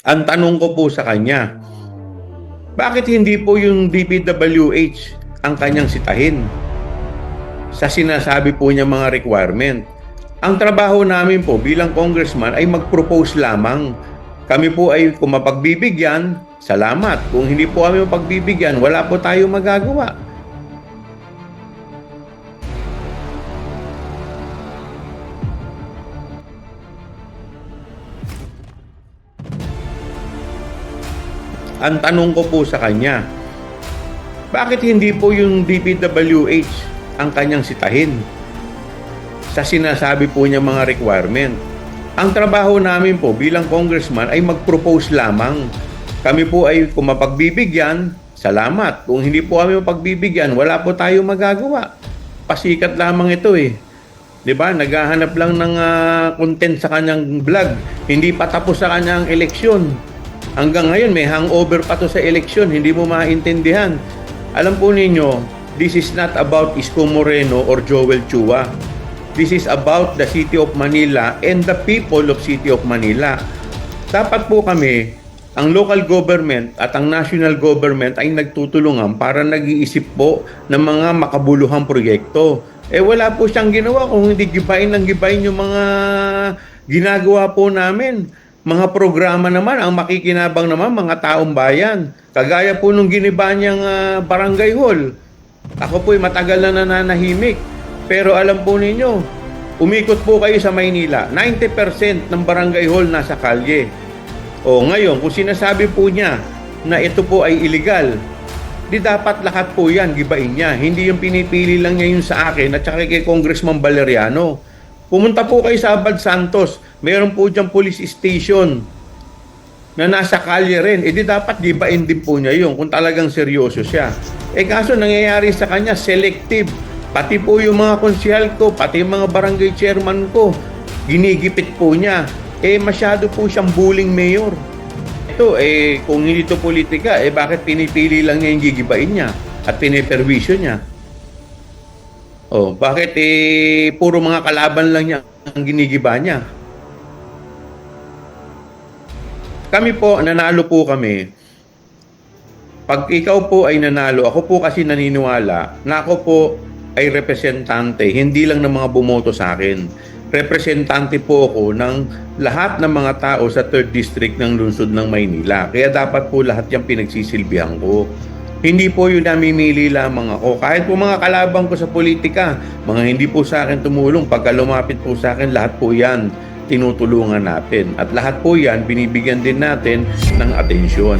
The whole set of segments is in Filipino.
Ang tanong ko po sa kanya, bakit hindi po yung DPWH ang kanyang sitahin? Sa sinasabi po niya mga requirement. Ang trabaho namin po bilang congressman ay mag-propose lamang. Kami po ay kung mapagbibigyan, salamat. Kung hindi po kami mapagbibigyan, wala po tayo magagawa. Ang tanong ko po sa kanya, bakit hindi po yung DPWH ang kanyang sitahin? Sa sinasabi po niya mga requirement. Ang trabaho namin po bilang congressman ay mag-propose lamang. Kami po ay kung mapagbibigyan, salamat. Kung hindi po kami mapagbibigyan, wala po tayo magagawa. Pasikat lamang ito eh. 'Di ba? Naghahanap lang ng ah, content sa kanyang vlog. Hindi pa tapos sa kanyang eleksyon. Hanggang ngayon may hangover pa to sa eleksyon, hindi mo maintindihan. Alam po ninyo, this is not about Isko Moreno or Joel Chua. This is about the City of Manila and the people of City of Manila. Dapat po kami, ang local government at ang national government ay nagtutulungan para nag-iisip po ng mga makabuluhang proyekto. Eh wala po siyang ginawa kung hindi gibain ng gibain yung mga ginagawa po namin. Mga programa naman, ang makikinabang naman mga taong bayan. Kagaya po nung giniba niyang ah, barangay hall. Ako po'y matagal na nananahimik. Pero alam po ninyo, umikot po kayo sa Maynila. 90% ng barangay hall nasa kalye. O ngayon, kung sinasabi po niya na ito po ay illegal, di dapat lahat po yan, gibain niya. Hindi yung pinipili lang niya yun sa akin at saka kay Congressman Valeriano. Pumunta po kayo sa Abad Santos, meron po diyang police station na nasa kalye rin. E di dapat gibain din po niya yun kung talagang seryoso siya. Eh kaso nangyayari sa kanya, selective. Pati po yung mga konsyal ko, pati yung mga barangay chairman ko, ginigipit po niya. Eh masyado po siyang bullying mayor. Ito, eh kung hindi to politika, eh bakit pinipili lang niya yung gigibain niya at piniperwisyo niya? Oh, bakit eh puro mga kalaban lang niya ang ginigiba niya? Kami po, nanalo po kami. Pag ikaw po ay nanalo, ako po kasi naniniwala na ako po ay representante, hindi lang ng mga bumoto sa akin. Representante po ako ng lahat ng mga tao sa 3rd District ng lungsod ng Maynila. Kaya dapat po lahat yung pinagsisilbihan ko. Hindi po yun namimili lamang ako. Kahit po mga kalabang ko sa politika, mga hindi po sa akin tumulong, pagka lumapit po sa akin, lahat po yan tinutulungan natin. At lahat po yan, binibigyan din natin ng atensyon.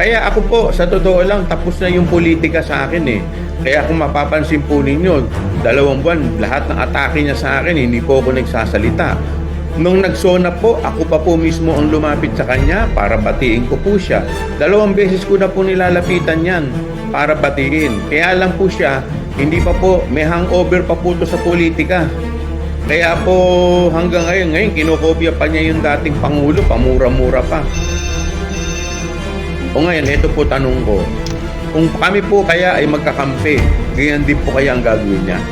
Kaya ako po, sa totoo lang, tapos na yung politika sa akin eh. Kaya kung mapapansin po ninyo, dalawang buwan, lahat ng atake niya sa akin, hindi po ako nagsasalita. Nung nagsona po, ako pa po mismo ang lumapit sa kanya para batiin ko po siya. Dalawang beses ko na po nilalapitan yan para batiin. Kaya lang po siya, hindi pa po, may hangover pa po to sa politika. Kaya po hanggang ngayon, ngayon kinokopya pa niya yung dating Pangulo, pamura-mura pa. O ngayon, ito po tanong ko. Kung kami po kaya ay magkakampi, ganyan din po kaya ang gagawin niya.